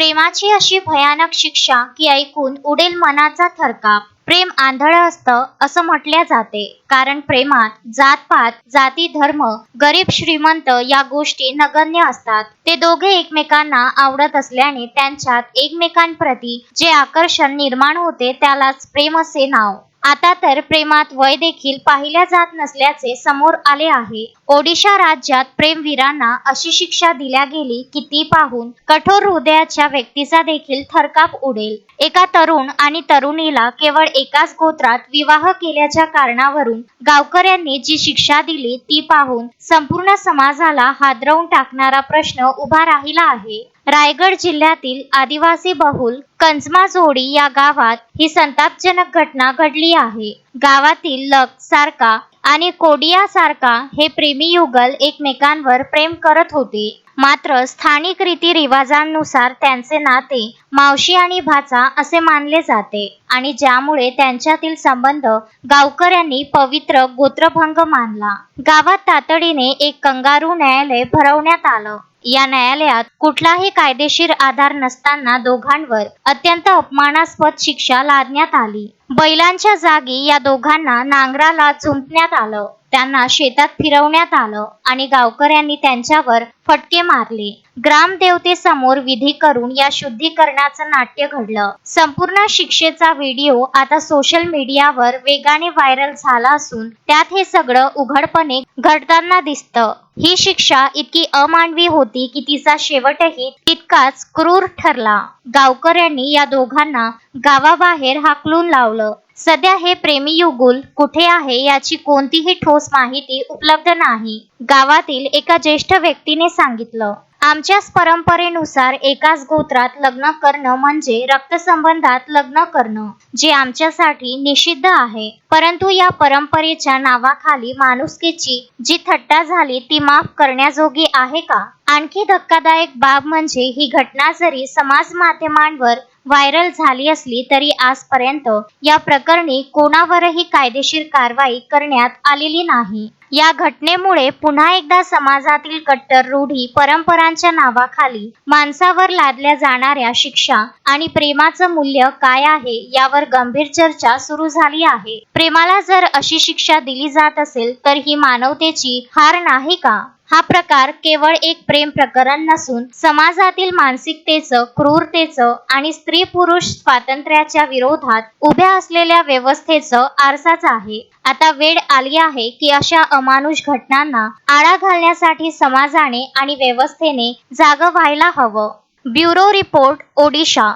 प्रेमाची अशी भयानक शिक्षा की ऐकून उडेल मनाचा थरकाप. प्रेम आंधळ असतं असं म्हटल्या जाते. कारण प्रेमात जातपात जाती धर्म गरीब श्रीमंत या गोष्टी नगण्य असतात. ते दोघे एकमेकांना आवडत असल्याने त्यांच्यात एकमेकांप्रती जे आकर्षण निर्माण होते त्यालाच प्रेम असे नाव. आता तर प्रेमात वय देखील पाहिल्या जात नसल्याचे समोर आले आहे. ओडिशा राज्यात प्रेमवीरांना अशी शिक्षा दिल्या गेली की ती पाहून कठोर हृदयाच्या व्यक्तीचा देखील थरकाप उडेल. एका तरुण आणि तरुणीला केवळ एकाच गोत्रात विवाह केल्याच्या कारणावरून गावकऱ्यांनी जी शिक्षा दिली ती पाहून संपूर्ण समाजाला हादरवून टाकणारा प्रश्न उभा राहिला आहे. रायगड जिल्ह्यातील आदिवासी बहुल कंजमाजोडी या गावात ही संतापजनक घटना घडली आहे. गावातील लक सारखा आणि कोडिया सारखा हे प्रेमी युगल एकमेकांवर प्रेम करत होते. मात्र स्थानिक रीती रिवाजांनुसार त्यांचे नाते मावशी आणि भाचा असे मानले जाते आणि ज्यामुळे त्यांच्यातील संबंध गावकऱ्यांनी पवित्र गोत्रभंग मानला. गावात तातडीने एक कंगारू न्यायालय भरवण्यात आलं. या न्यायालयात कुठलाही कायदेशीर आधार नसताना दोघांवर अत्यंत अपमानास्पद शिक्षा लादण्यात आली. बैलांच्या जागी या दोघांना नांगराला झुंपण्यात आलं. त्यांना शेतात फिरवण्यात आलं आणि गावकऱ्यांनी त्यांच्यावर फटके मारले. ग्रामदेवतेसमोर विधी करून या शुद्धीकरणाचं नाट्य घडलं. संपूर्ण शिक्षेचा व्हिडिओ आता सोशल मीडियावर वेगाने व्हायरल झाला असून त्यात हे सगळं उघडपणे घडताना दिसतं. ही शिक्षा इतकी अमानवी होती की तिचा शेवटही तितकाच क्रूर ठरला. गावकऱ्यांनी या दोघांना गावाबाहेर हाकलून लावलं. सध्या हे प्रेमी युगुल कुठे आहे याची कोणतीही ठोस माहिती उपलब्ध नाही. गावातील एका ज्येष्ठ व्यक्तीने सांगितलं आमच्याच परंपरेनुसार एकाच गोत्रात लग्न करणं म्हणजे रक्तसंबंधात लग्न करणं जे आमच्यासाठी निषिद्ध आहे. परंतु या परंपरेच्या नावाखाली माणुसकीची जी थट्टा झाली ती माफ करण्याजोगी आहे का? आणखी धक्कादायक बाब म्हणजे ही घटना जरी समाज माध्यमांवर व्हायरल झाली असली तरी आजपर्यंत या प्रकरणी कोणावरही कायदेशीर कारवाई करण्यात आलेली नाही. या घटनेमुळे पुन्हा एकदा समाजातील कट्टर रूढी परंपरांच्या नावाखाली माणसावर लादल्या जाणाऱ्या शिक्षा आणि प्रेमाचं मूल्य काय आहे यावर गंभीर चर्चा सुरू झाली आहे. प्रेमाला जर अशी शिक्षा दिली जात असेल तर ही मानवतेची हार नाही का? हा प्रकार केवळ एक प्रेम प्रकरण नसून समाजातील मानसिकतेचं क्रूरतेचं आणि स्त्री पुरुष स्वातंत्र्याच्या विरोधात उभ्या असलेल्या व्यवस्थेचं आरसाच आहे. आता वेळ आली आहे की अशा अमानुष घटनांना आळा घालण्यासाठी समाजाने आणि व्यवस्थेने जाग व्हायला हवं. Bureau report Odisha.